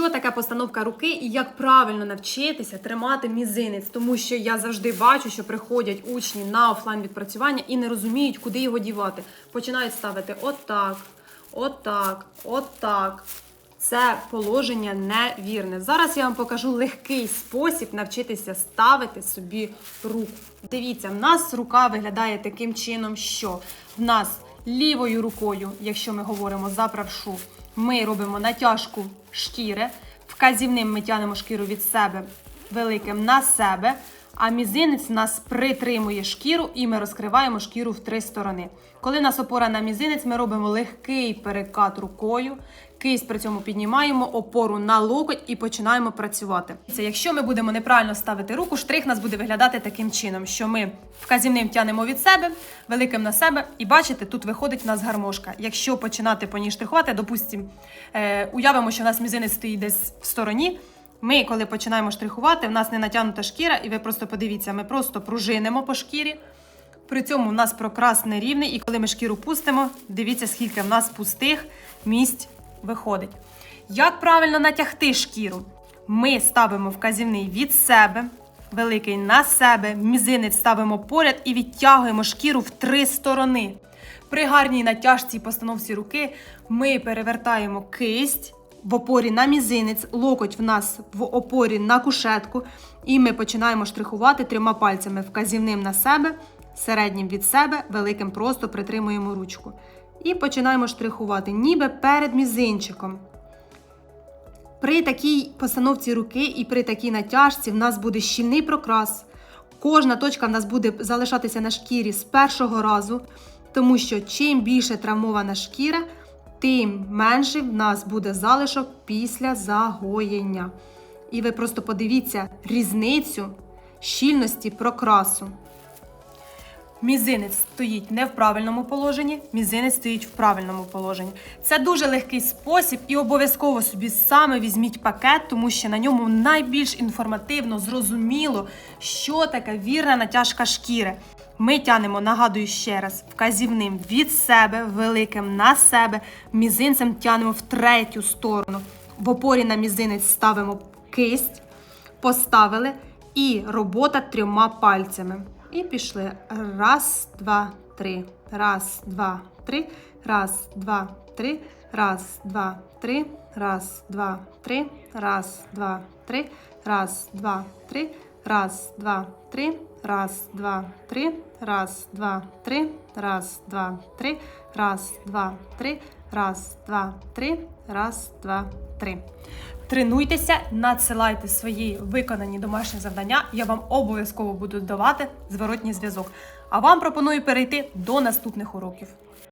що таке постановка руки і як правильно навчитися тримати мізинець, тому що я завжди бачу, що приходять учні на офлайн відпрацювання і не розуміють, куди його дівати. Починають ставити отак, отак, отак. Це положення невірне. Зараз я вам покажу легкий спосіб навчитися ставити собі руку. Дивіться, в нас рука виглядає таким чином, що в нас лівою рукою, якщо ми говоримо за правшу, ми робимо натяжку шкіри. Вказівним ми тянемо шкіру від себе великим на себе, а мізинець нас притримує шкіру і ми розкриваємо шкіру в три сторони. Коли нас опора на мізинець, ми робимо легкий перекат рукою, кисть при цьому піднімаємо опору на локоть і починаємо працювати. Це якщо ми будемо неправильно ставити руку, штрих нас буде виглядати таким чином, що ми вказівним тянемо від себе, великим на себе, і бачите, тут виходить у нас гармошка. Якщо починати по ній штрихувати, допустимо, е, уявимо, що у нас мізинець стоїть десь в стороні. Ми, коли починаємо штрихувати, в нас не натягнута шкіра, і ви просто подивіться, ми просто пружинимо по шкірі. При цьому у нас прокрас нерівний, і коли ми шкіру пустимо, дивіться, скільки в нас пустих місць виходить. Як правильно натягти шкіру? Ми ставимо вказівний від себе, великий на себе, мізинець ставимо поряд і відтягуємо шкіру в три сторони. При гарній натяжці і постановці руки ми перевертаємо кисть в опорі на мізинець, локоть в нас в опорі на кушетку, і ми починаємо штрихувати трьома пальцями вказівним на себе, середнім від себе, великим просто притримуємо ручку. І починаємо штрихувати, ніби перед мізинчиком. При такій постановці руки і при такій натяжці в нас буде щільний прокрас. Кожна точка в нас буде залишатися на шкірі з першого разу, тому що чим більше травмована шкіра, тим менше в нас буде залишок після загоєння. І ви просто подивіться різницю щільності прокрасу. Мізинець стоїть не в правильному положенні, мізинець стоїть в правильному положенні. Це дуже легкий спосіб, і обов'язково собі саме візьміть пакет, тому що на ньому найбільш інформативно, зрозуміло, що таке вірна натяжка шкіри. Ми тянемо, нагадую ще раз, вказівним від себе, великим на себе, мізинцем тянемо в третю сторону. В опорі на мізинець ставимо кисть, поставили і робота трьома пальцями. І пішли. Раз, два, три. Раз, два, три. Раз, два, три. Раз, два, три. Раз, два, три. Раз, два, три. Раз, два, три. Раз, два, три. Раз, два, три. Раз, два, три. Раз, два, три. Раз, два, три. Раз, два, три. Раз, два, три. Тренуйтеся, надсилайте свої виконані домашні завдання. Я вам обов'язково буду давати зворотній зв'язок. А вам пропоную перейти до наступних уроків.